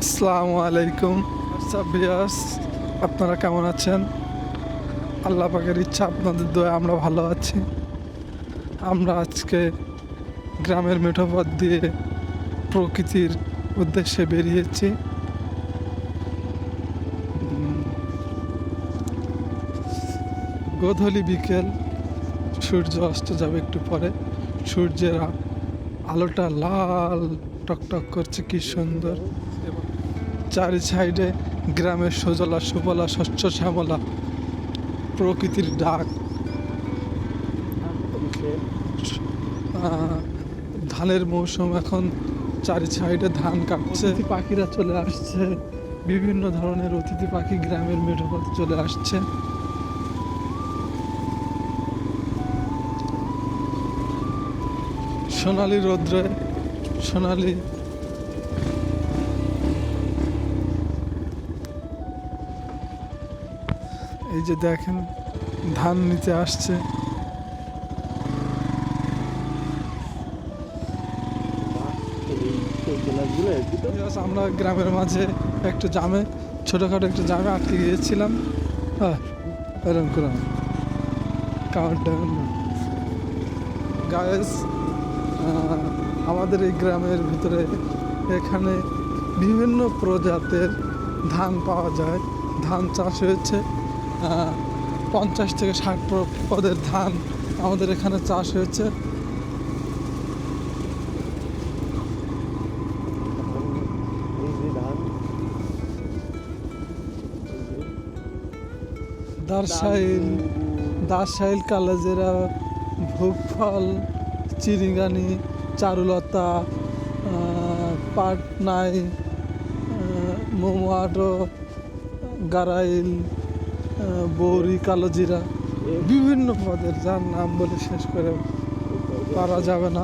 আসসালামু আলাইকুম সাবিয়াস আপনারা কেমন আছেন? আল্লাহ পাকের ইচ্ছা, আপনাদের দয়া, আমরা ভালো আছি। আমরা আজকে গ্রামের মেঠোপথ দিয়ে প্রকৃতির উদ্দেশ্যে বেরিয়েছি। গোধূলি বিকেল, সূর্য অস্ত যাবে একটু পরে। সূর্যের আলোটা লাল টকটক করছে, কি সুন্দর। চারি সাইডে গ্রামের সজলা সুফলা শস্য শ্যামলা, প্রকৃতির ডাক। ধানের মৌসুম এখন চারি সাইডে ধান কাটছে। পাখিরা চলে আসছে। বিভিন্ন ধরনের অতিথি পাখি গ্রামের মেঠোপথে চলে আসছে। সোনালি রৌদ্রে, সোনালি। এই যে দেখেন, ধান নিতে আসছে। আমরা গ্রামের মাঝে একটু জামে, ছোটোখাটো একটু জামে আটকে গিয়েছিলাম। হ্যাঁ এরকম করে। কাউন্ট গায়েস আমাদের এই গ্রামের ভিতরে এখানে বিভিন্ন প্রজাতের ধান পাওয়া যায়। ধান চাষ হয়েছে। পঞ্চাশ থেকে ষাট পদের ধান আমাদের এখানে চাষ হয়েছে। দারসাইল দারসাইল কালাজেরা ভোগফল চিরিঙ্গানি চারুলতা পাটনাই মোমোয়াটো গারাইল বৌরি, কালোজিরা, বিভিন্ন পদের যার নাম বলে শেষ করে পারা যাবে না।